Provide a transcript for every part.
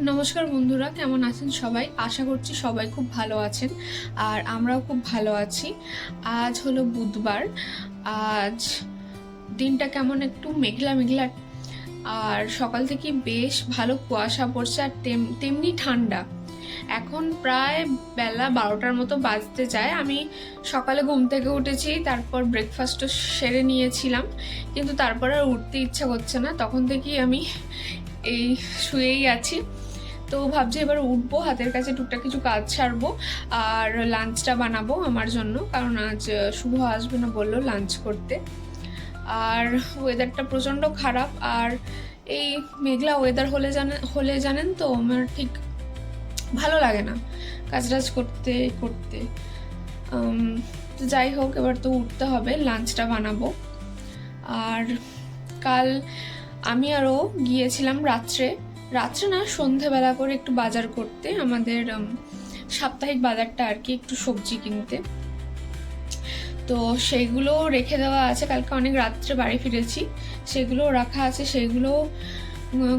নমস্কার বন্ধুরা, কেমন আছেন সবাই? আশা করছি সবাই খুব ভালো আছেন, আর আমরাও খুব ভালো আছি। আজ হলো বুধবার, আজ দিনটা কেমন একটু মেঘলা মেঘলা, আর সকাল থেকে বেশ ভালো কুয়াশা পড়ছে, আর তেম- তেমনি ঠান্ডা। এখন প্রায় বেলা বারোটার মতো বাজতে যায়। আমি সকালে ঘুম থেকে উঠেছি, তারপর ব্রেকফাস্টও সেরে নিয়েছিলাম, কিন্তু তারপর আর উঠতে ইচ্ছা করছে না। তখন থেকেই আমি এই শুয়েই আছি। তো ভাবছি এবার উঠবো, হাতের কাছে টুকটাক কিছু কাজ ছাড়বো আর লাঞ্চটা বানাবো আমার জন্য, কারণ আজ শুভ আসবে না বলল লাঞ্চ করতে। আর ওয়েদারটা প্রচণ্ড খারাপ, আর এই মেঘলা ওয়েদার হলে জানেন হলে জানেন তো, আমার ঠিক ভালো লাগে না কাজ টাজ করতে। করতে তো যাই হোক, এবার তো উঠতে হবে, লাঞ্চটা বানাবো। আর কাল আমি আরও গিয়েছিলাম রাত্রে রাত্রে না সন্ধেবেলা করে একটু বাজার করতে, আমাদের সাপ্তাহিক বাজারটা আর কি একটু সবজি কিনতে। তো সেইগুলো রেখে দেওয়া আছে, কালকে অনেক রাত্রে বাড়ি ফিরেছি। সেগুলো রাখা আছে, সেগুলো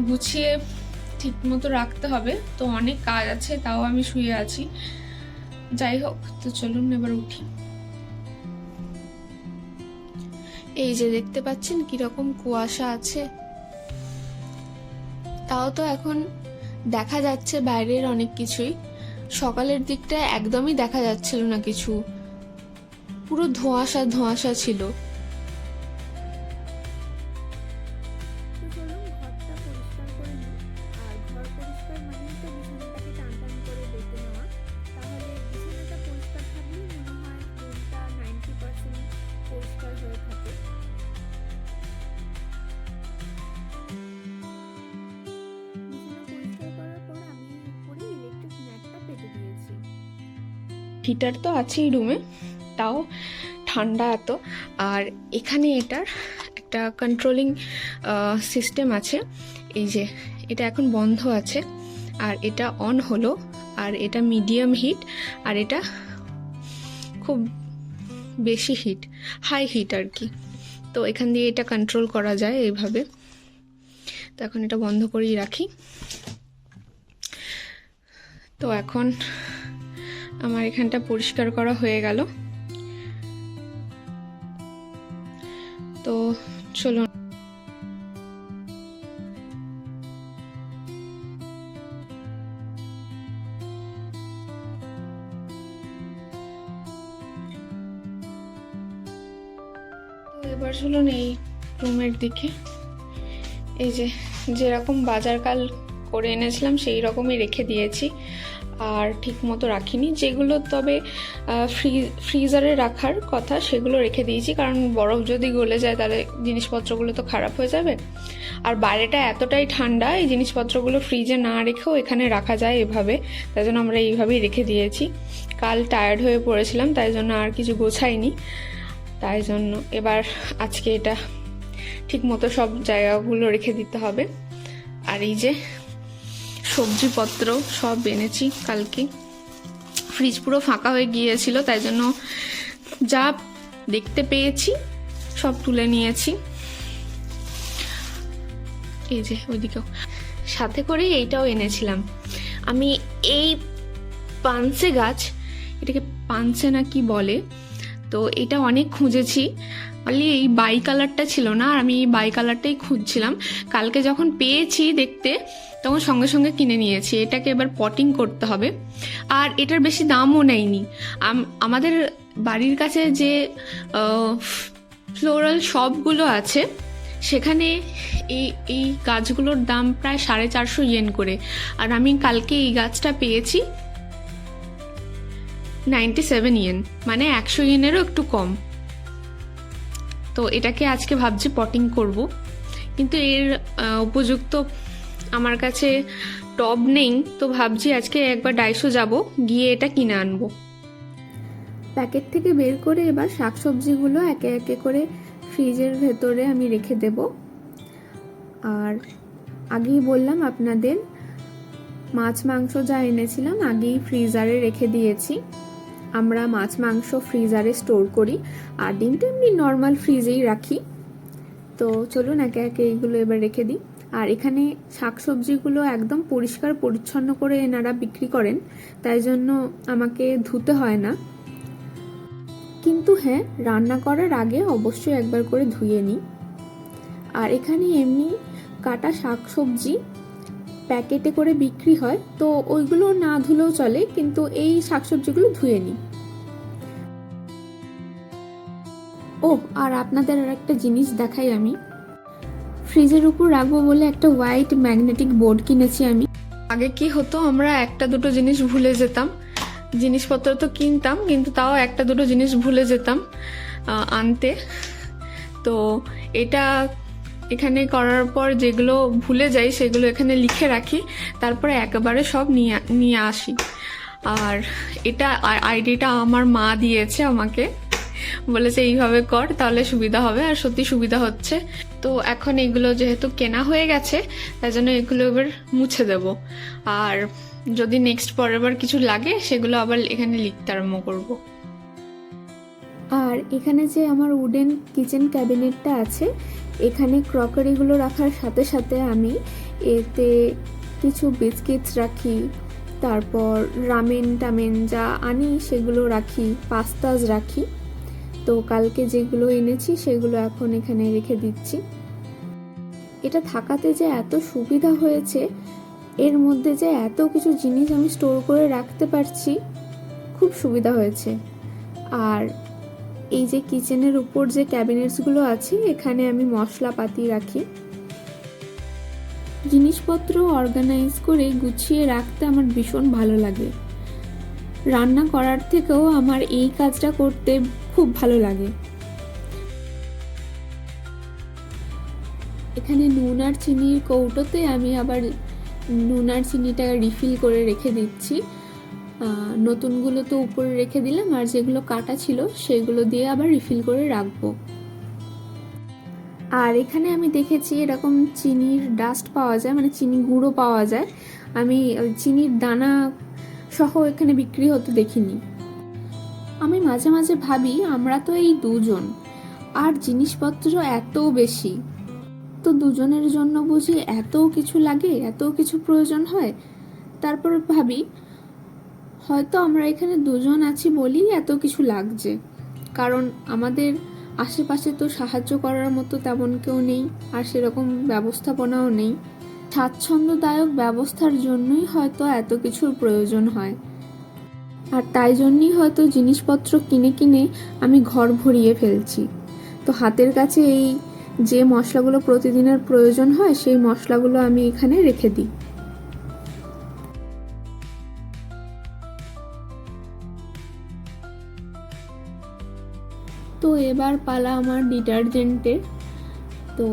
গুছিয়ে ঠিক মতো রাখতে হবে। তো অনেক কাজ আছে, তাও আমি শুয়ে আছি। যাই হোক, তো চলুন এবার উঠি। এই যে দেখতে পাচ্ছেন কীরকম কুয়াশা আছে। তাও তো এখন দেখা যাচ্ছে বাইরের অনেক কিছুই। সকালের দিকটা একদমই দেখা যাচ্ছিল না কিছু। পুরো ধোঁয়াশা ধোঁয়াশা ছিল। হিটার তো আছেই রুমে তাও ঠান্ডা এত। আর এখানে এটার একটা কন্ট্রোলিং সিস্টেম আছে। এই যে, এটা এখন বন্ধ আছে। আর এটা অন হলো, আর এটা মিডিয়াম হিট আর এটা খুব বেশি হিট হাই হিট আর কি। তো এখান দিয়ে এটা কন্ট্রোল করা যায় এইভাবে তো এখন এটা বন্ধ করেই রাখি। তো এখন আমার এখানটা পরিষ্কার করা হয়ে গেল। তো চলুন। এবার চলুন এই রুমের দিকে। এই যে যেরকম বাজার কাল করে এনেছিলাম, সেই রকমই রেখে দিয়েছি। আর ঠিক মতো রাখিনি। যেগুলো তবে ফ্রিজারে রাখার কথা সেগুলো রেখে দিয়েছি। কারণ বরফ যদি গলে যায় তাহলে জিনিসপত্রগুলো তো খারাপ হয়ে যাবে। আর বাইরেটা এতটাই ঠান্ডা, এই জিনিসপত্রগুলো ফ্রিজে না রেখেও এখানে রাখা যায় এভাবে। তাই জন্য আমরা এইভাবেই রেখে দিয়েছি। কাল টায়ার্ড হয়ে পড়েছিলাম, তাই জন্য আর কিছু গোছাইনি। তাই জন্য এবার আজকে এটা ঠিক মতো সব জায়গাগুলো রেখে দিতে হবে। আর এই যে সবজিপত্র সব এনেছি কালকে। ফ্রিজ পুরো ফাঁকা হয়ে গিয়েছিল, তাই জন্য যা দেখতে পেয়েছি সব তুলে নিয়েছি। এই যে ওইদিকেও। সাথে করে এইটাও এনেছিলাম। আমি এই পানসে গাছ, এটাকে পানসে না কি বলে, তো এটা অনেক খুঁজেছি। অনলি এই বাই কালারটা ছিল না, আর আমি এই বাই কালারটাই খুঁজছিলাম। কালকে যখন পেয়েছি দেখতে, তখন সঙ্গে সঙ্গে কিনে নিয়েছি। এটাকে এবার পটিং করতে হবে। আর এটার বেশি দামও নেয়নি আমাদের বাড়ির কাছে যে ফ্লোরাল শপগুলো আছে, সেখানে এই এই গাছগুলোর দাম প্রায় সাড়ে চারশো ইয়েন করে। আর আমি কালকে এই গাছটা পেয়েছি নাইনটি সেভেন ইয়েন মানে একশো ইয়েনেরও একটু কম। তো এটাকে আজকে ভাবছি পটিং করব। কিন্তু এর উপযুক্ত আমার কাছে টব নেই, তো ভাবছি আজকে একবার ডাইসো যাব, গিয়ে এটা কিনে আনব। প্যাকেট থেকে বের করে এবার শাকসবজিগুলো একে একে করে ফ্রিজের ভেতরে আমি রেখে দেব। আর আগেই বললাম আপনাদের, মাছ মাংস যা এনেছিলাম আগেই ফ্রিজারে রেখে দিয়েছি। আমরা মাছ, মাংস ফ্রিজারে স্টোর করি। আর ডিমটা এমনি নর্মাল ফ্রিজেই রাখি। তো চলুন একে একে এইগুলো এবার রেখে দিই। আর এখানে শাকসবজিগুলো একদম পরিষ্কার, পরিচ্ছন্ন করে এনারা বিক্রি করেন। তাই জন্য আমাকে ধুতে হয় না। কিন্তু হ্যাঁ রান্না করার আগে অবশ্যই একবার করে ধুয়ে নিই। আর এখানে এমনি কাটা শাকসবজি প্যাকেটে করে বিক্রি হয়, তো ওইগুলো না ধুলেও চলে, কিন্তু এই শাকসবজিগুলো ধুয়ে নিই। ও আর আপনাদের আর একটা জিনিস দেখাই আমি। ফ্রিজের উপর রাখব বলে একটা হোয়াইট ম্যাগনেটিক বোর্ড কিনেছি আমি। আগে কি হতো, আমরা একটা দুটো জিনিস ভুলে যেতাম। জিনিসপত্র তো কিনতাম, কিন্তু তাও একটা দুটো জিনিস ভুলে যেতাম আনতে। তো এটা এখানে করার পর যেগুলো ভুলে যাই সেগুলো এখানে লিখে রাখি, তারপরে একেবারে সব নিয়ে নিয়ে আসি। আর এটা আইডিটা আমার মা দিয়েছে আমাকে। বলেছে, এইভাবে কর, তাহলে সুবিধা হবে। আর সত্যি সুবিধা হচ্ছে। তো এখন এগুলো যেহেতু কেনা হয়ে গেছে, তাই জন্য এগুলো এবার মুছে দেব। আর যদি নেক্সট পরের বার কিছু লাগে, সেগুলো আবার এখানে লিখতে আরম্ভ করব। আর এখানে যে আমার উডেন কিচেন ক্যাবিনেটটা আছে এখানে ক্রকারিগুলো রাখার সাথে সাথে আমি এতে কিছু বিস্কিটস রাখি, তারপর রামেন টামেন যা আনি সেগুলো রাখি পাস্তাজ রাখি। তো কালকে যেগুলো এনেছি সেগুলো এখন এখানে রেখে দিচ্ছি। এটা থাকাতে যে এত সুবিধা হয়েছে, এর মধ্যে যে এত কিছু জিনিস আমি স্টোর করে রাখতে পারছি, খুব সুবিধা হয়েছে। আর এই যে কিচেনের উপর যে ক্যাবিনেটসগুলো আছে, এখানে আমি মশলাপাতি রাখি। জিনিসপত্র অর্গানাইজ করে গুছিয়ে রাখতে আমার ভীষণ ভালো লাগে। রান্না করার থেকেও আমার এই কাজটা করতে খুব ভালো লাগে। এখানে নুন আর চিনির কৌটোতে আমি আবার নুন আর চিনিটা রিফিল করে রেখে দিচ্ছি। নতুনগুলো তো উপরে রেখে দিলাম, আর যেগুলো কাটা ছিল সেগুলো দিয়ে আবার রিফিল করে রাখব। আর এখানে আমি দেখেছি এরকম চিনির ডাস্ট পাওয়া যায় মানে চিনি গুঁড়ো পাওয়া যায়। আমি চিনির দানা সহ এখানে বিক্রি হতে দেখিনি। আমি মাঝে মাঝে ভাবি, আমরা তো এই দুজন, আর জিনিসপত্র এত বেশি। তো দুজনের জন্য বুঝি এত কিছু লাগে, এত কিছু প্রয়োজন হয়। তারপর ভাবি হয়তো আমরা এখানে দুজন আছি বলেই এত কিছু লাগছে। কারণ আমাদের আশেপাশে তো সাহায্য করার মতো তেমন কেউ নেই, আর সেরকম ব্যবস্থাপনাও নেই। স্বাচ্ছন্দ্যদায়ক ব্যবস্থার জন্যই হয়তো এত কিছুর প্রয়োজন হয়। আর তাই জন্যই হয়তো জিনিসপত্র কিনে কিনে আমি ঘর ভরিয়ে ফেলছি। তো হাতের কাছে এই যে মশলাগুলো প্রতিদিনের প্রয়োজন হয়, সেই মশলাগুলো আমি এখানে রেখে দিই। এবার পালা আমার ডিটারজেন্টের তো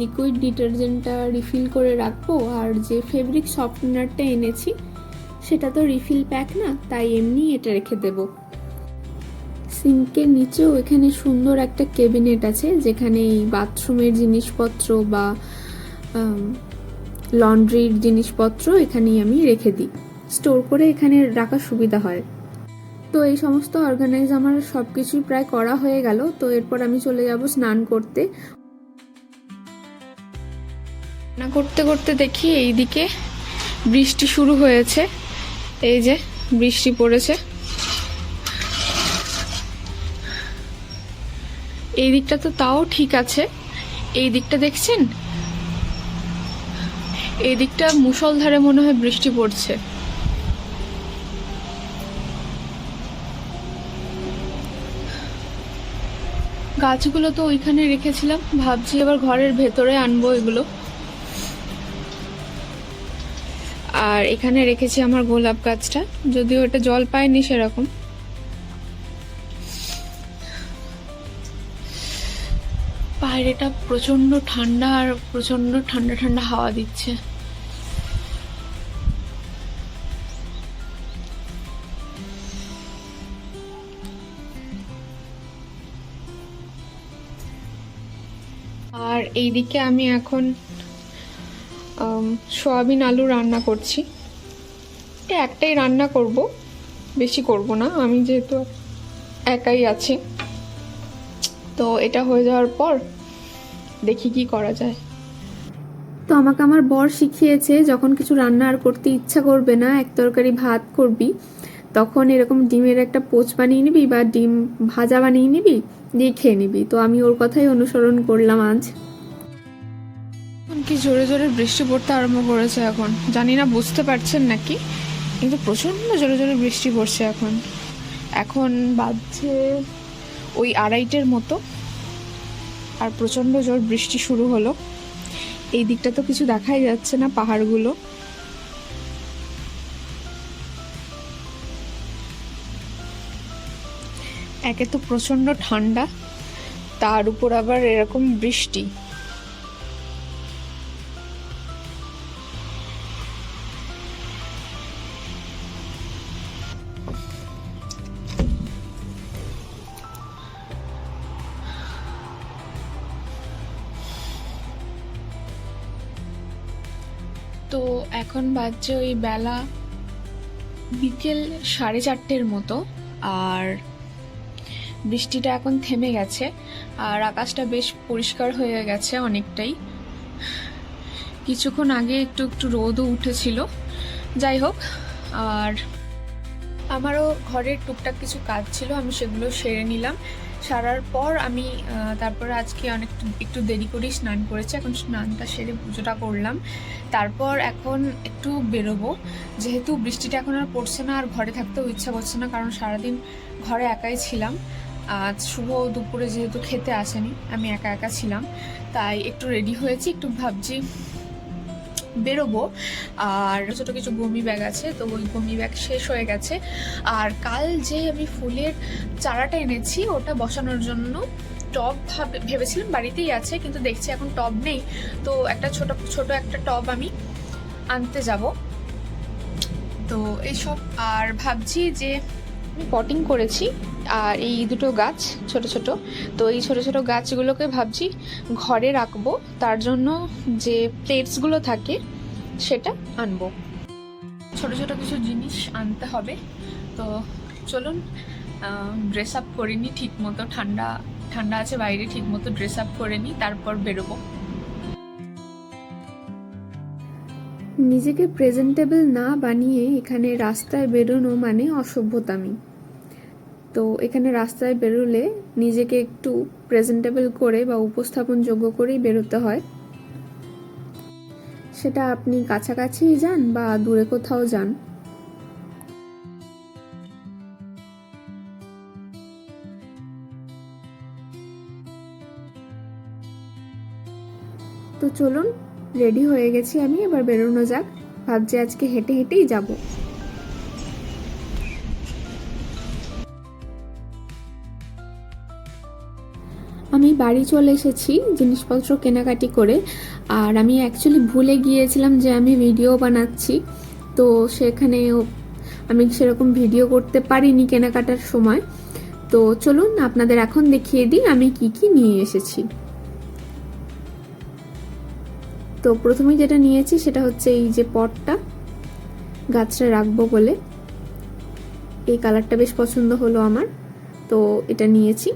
লিকুইড ডিটারজেন্টটা রিফিল করে রাখব আর যে ফেব্রিক সফটনারটা এনেছি, সেটা তো রিফিল প্যাক না, তাই এমনি এটা রেখে দেব। সিঙ্কের নিচেও এখানে সুন্দর একটা কেবিনেট আছে, যেখানে এই বাথরুমের জিনিসপত্র বা লন্ড্রির জিনিসপত্র এখানেই আমি রেখে দিই। স্টোর করে এখানে রাখার সুবিধা হয়। তো এই সমস্ত অর্গানাইজ আমার সব কিছুই প্রায় করা হয়ে গেল। তো এরপর আমি চলে যাব স্নান করতে। রান্না করতে করতে দেখি এইদিকে বৃষ্টি শুরু হয়েছে। এই যে বৃষ্টি পড়েছে। এই দিকটা তো তাও ঠিক আছে। এই দিকটা দেখছেন? এই দিকটা মুষলধারে মনে হয় বৃষ্টি পড়ছে। গাছগুলো তো ওইখানে রেখেছিলাম। ভাবছি এবার ঘরের ভেতরে আনব এগুলো। আর এখানে রেখেছি আমার গোলাপ গাছটা। যদিও এটা জল পায়নি সেরকম। বাইরেটা প্রচণ্ড ঠান্ডা আর প্রচণ্ড ঠান্ডা ঠান্ডা হাওয়া দিচ্ছে। আর এইদিকে আমি এখন সয়াবিন আলু রান্না করছি। এটা একটাই রান্না করব, বেশি করব না। আমি যেহেতু একাই আছি, তো এটা হয়ে যাওয়ার পর দেখি কি করা যায়। তো আমাকে আমার বর শিখিয়েছে, যখন কিছু রান্না আর করতে ইচ্ছা করবে না, এক তরকারি ভাত করবি, তখন এরকম ডিমের একটা পোচ বানিয়ে নিবি বা ডিম ভাজা বানিয়ে নিবি দিয়ে খেয়ে নিবি। তো আমি ওর কথাই অনুসরণ করলাম আজ। কি জোরে জোরে বৃষ্টি পড়তে আরম্ভ করেছে এখন? জানি না, বুঝতে পারছেন নাকি? কিন্তু প্রচণ্ড জোরে জোরে বৃষ্টি পড়ছে এখন। এখন বাজছে ওই আড়াইটের মতো। আর প্রচণ্ড জোর বৃষ্টি শুরু হলো। এই দিকটা তো কিছু দেখাই যাচ্ছে না পাহাড়গুলো। একে তো প্রচণ্ড ঠান্ডা, তার উপর আবার এরকম বৃষ্টি। তো এখন বাজছে ওই বেলা বিকেল সাড়ে চারটের মতো, আর বৃষ্টিটা এখন থেমে গেছে আর আকাশটা বেশ পরিষ্কার হয়ে গেছে অনেকটাই। কিছুক্ষণ আগে একটু একটু রোদও উঠেছিল। যাই হোক, আর আমারও ঘরের টুকটাক কিছু কাজ ছিল, আমি সেগুলো সেরে নিলাম। সারার পর আমি তারপর আজকে অনেক একটু দেরি করেই স্নান করেছি, এখন স্নানটা সেরে পুজোটা করলাম। তারপর এখন একটু বেরোবো। যেহেতু বৃষ্টিটা এখন আর পড়ছে না, আর ঘরে থাকতেও ইচ্ছা করছে না, কারণ সারাদিন ঘরে একাই ছিলাম। আজ শুভ দুপুরে যেহেতু খেতে আসেনি, আমি একা একা ছিলাম, তাই একটু রেডি হয়েছি, একটু ভাবছি বেরোবো। আর ছোটো কিছু গমি ব্যাগ আছে, তো ওই গমি ব্যাগ শেষ হয়ে গেছে। আর কাল যে আমি ফুলের চারাটা এনেছি, ওটা বসানোর জন্য টব ভাবে, ভেবেছিলাম বাড়িতেই আছে, কিন্তু দেখছি এখন টব নেই। তো একটা ছোট ছোট একটা টব আমি আনতে যাব। তো এইসব, আর ভাবছি যে আমি পটিং করেছি। আর এই দুটো গাছ ছোট ছোট, তো এই ছোট ছোট গাছগুলোকে ভাবছি ঘরে রাখব, তার জন্য যে প্লেটসগুলো থাকে সেটা আনব। ছোট ছোট কিছু জিনিস আনতে হবে, তো চলুন ড্রেস আপ করে নিই ঠিক মতো ঠান্ডা ঠান্ডা আছে বাইরে, ঠিক মতো ড্রেস আপ করে নিই তারপর বেরোবো। নিজেকে প্রেজেন্টেবল না বানিয়ে এখানে রাস্তায় বেরোনো মানে অসভ্যতামি। তো এখানে রাস্তায় বেরোলে নিজেকে একটু প্রেজেন্টেবল করে বা উপস্থাপনযোগ্য করেই বেরোতে হয়। সেটা আপনি কাছাকাছি যান বা দূরে কোথাও যান। তো চলুন রেডি হয়ে গেছি আমি, এবার বেরোনো যাক। ভাবছি আজকে হেঁটে হেঁটেই যাব। বাড়ি চলে এসেছি জিনিসপত্র কেনাকাটি করে। আর আমি অ্যাকচুয়ালি ভুলে গিয়েছিলাম যে আমি ভিডিও বানাচ্ছি। তো সেখানে আমি সেরকম ভিডিও করতে পারিনি কেনাকাটার সময়। তো চলুন আপনাদের এখন দেখিয়ে দিই আমি কি কি নিয়ে এসেছি। তো প্রথমে যেটা নিয়েছি সেটা হচ্ছে এই যে পটটা, গাছটা রাখব বলে। এই কালারটা বেশ পছন্দ হলো আমার। তো এটা নিয়েছি।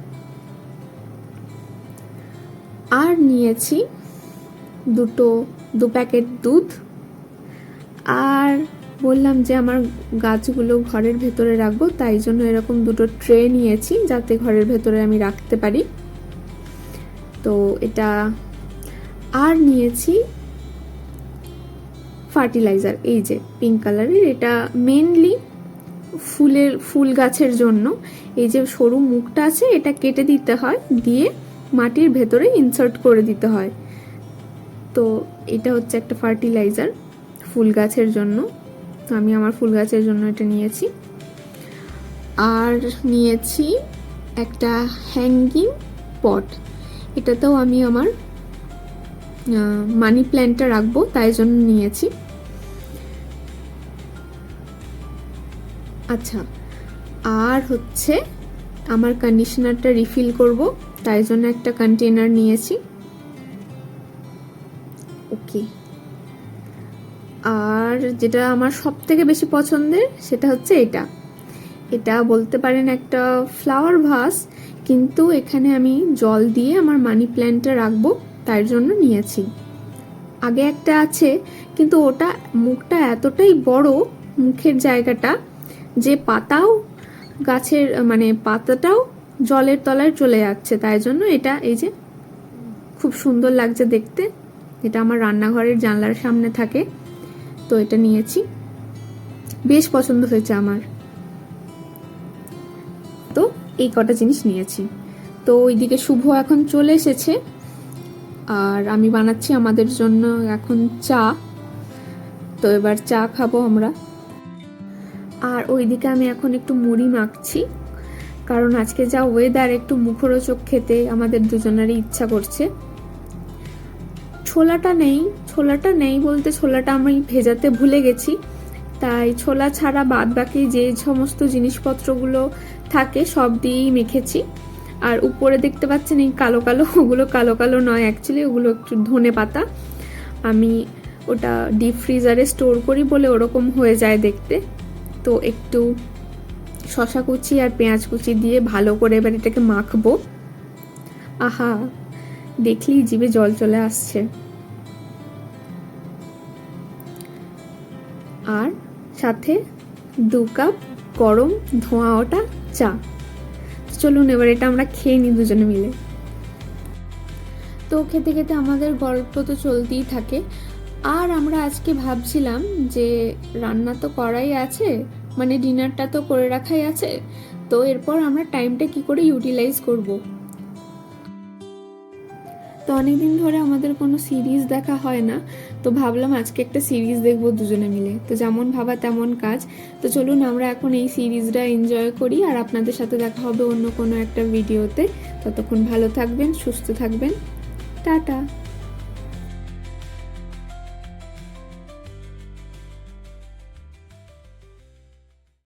নিয়েছি। দুটো, দু প্যাকেট দুধ। আর বললাম যে আমার গাছগুলো ঘরের ভেতরে রাখব, তাই জন্য এরকম দুটো ট্রে নিয়েছি যাতে ঘরের ভেতরে আমি রাখতে পারি। তো এটা আর নিয়েছি ফার্টিলাইজার, এই যে পিঙ্ক কালারের। এটা মেনলি ফুলের, ফুল গাছের জন্য। এই যে সরু মুখটা আছে, এটা কেটে দিতে হয়, দিয়ে মাটির ভেতরে ইনসার্ট করে দিতে হয়। তো এটা হচ্ছে একটা ফার্টিলাইজার ফুল গাছের জন্য। তো আমি আমার ফুল গাছের জন্য এটা নিয়েছি। আর নিয়েছি একটা হ্যাঙ্গিং পট এটাতেও আমি আমার মানি প্ল্যান্টটা রাখব, তাই জন্য নিয়েছি। আচ্ছা আর হচ্ছে আমার কন্ডিশনারটা রিফিল করব। তাই জন্য একটা কন্টেনার নিয়েছি। ওকে আর যেটা আমার সব থেকে বেশি পছন্দের, সেটা হচ্ছে এটা। এটা বলতে পারেন একটা ফ্লাওয়ার ভাস কিন্তু এখানে আমি জল দিয়ে আমার মানি প্ল্যান্টটা রাখব, তাই জন্য নিয়েছি। আগে একটা আছে, কিন্তু ওটা মুখটা এতটাই বড়, মুখের জায়গাটা, যে পাতাও গাছের মানে পাতাটাও জলের তলায় চলে যাচ্ছে। তাই জন্য এটা এই যে খুব সুন্দর লাগছে দেখতে। এটা আমার রান্নাঘরের জানলার সামনে থাকে। তো এটা নিয়েছি। বেশ পছন্দ হয়েছে আমার। তো এই কটা জিনিস নিয়েছি। তো ওইদিকে শুভ এখন চলে এসেছে। আর আমি বানাচ্ছি আমাদের জন্য এখন চা। তো এবার চা খাব আমরা। আর ওইদিকে আমি এখন একটু মুড়ি মাখছি। কারণ আজকে যা ওয়েদার একটু মুখরোচক খেতে আমাদের দুজনেরই ইচ্ছা করছে। ছোলাটা নেই ছোলাটা নেই বলতে ছোলাটা আমি ভেজাতে ভুলে গেছি। তাই ছোলা ছাড়া বাদ বাকি যে সমস্ত জিনিসপত্রগুলো থাকে সব দিয়েই মেখেছি। আর উপরে দেখতে পাচ্ছেন এই কালো কালো, ওগুলো কালো কালো নয় অ্যাকচুয়ালি ওগুলো একটু ধনে পাতা। আমি ওটা ডিপ ফ্রিজারে স্টোর করি বলে ওরকম হয়ে যায় দেখতে। তো একটু শশা কুচি আর পেঁয়াজ কুচি দিয়ে ভালো করে এবার এটাকে মাখবো। আহা, দেখলেই জিভে জল চলে আসছে। আর সাথে দু কাপ গরম ধোঁয়া ওটা চা। চলুন এবার এটা আমরা খেয়ে নিই দুজনে মিলে। তো খেতে খেতে আমাদের গল্প তো চলতেই থাকে। আর আমরা আজকে ভাবছিলাম যে রান্না তো করাই আছে মানে ডিনারটা তো করে রাখাই আছে, তো এরপর আমরা টাইমটা কি করে ইউটিলাইজ করব? তো অনেকদিন ধরে আমাদের কোনো সিরিজ দেখা হয় না, তো ভাবলাম আজকে একটা সিরিজ দেখব দুজনে মিলে। তো যেমন ভাবা তেমন কাজ। তো চলুন আমরা এখন এই সিরিজটা এনজয় করি আর আপনাদের সাথে দেখা হবে অন্য কোনো একটা ভিডিওতে ততক্ষণ ভালো থাকবেন, সুস্থ থাকবেন। টাটা।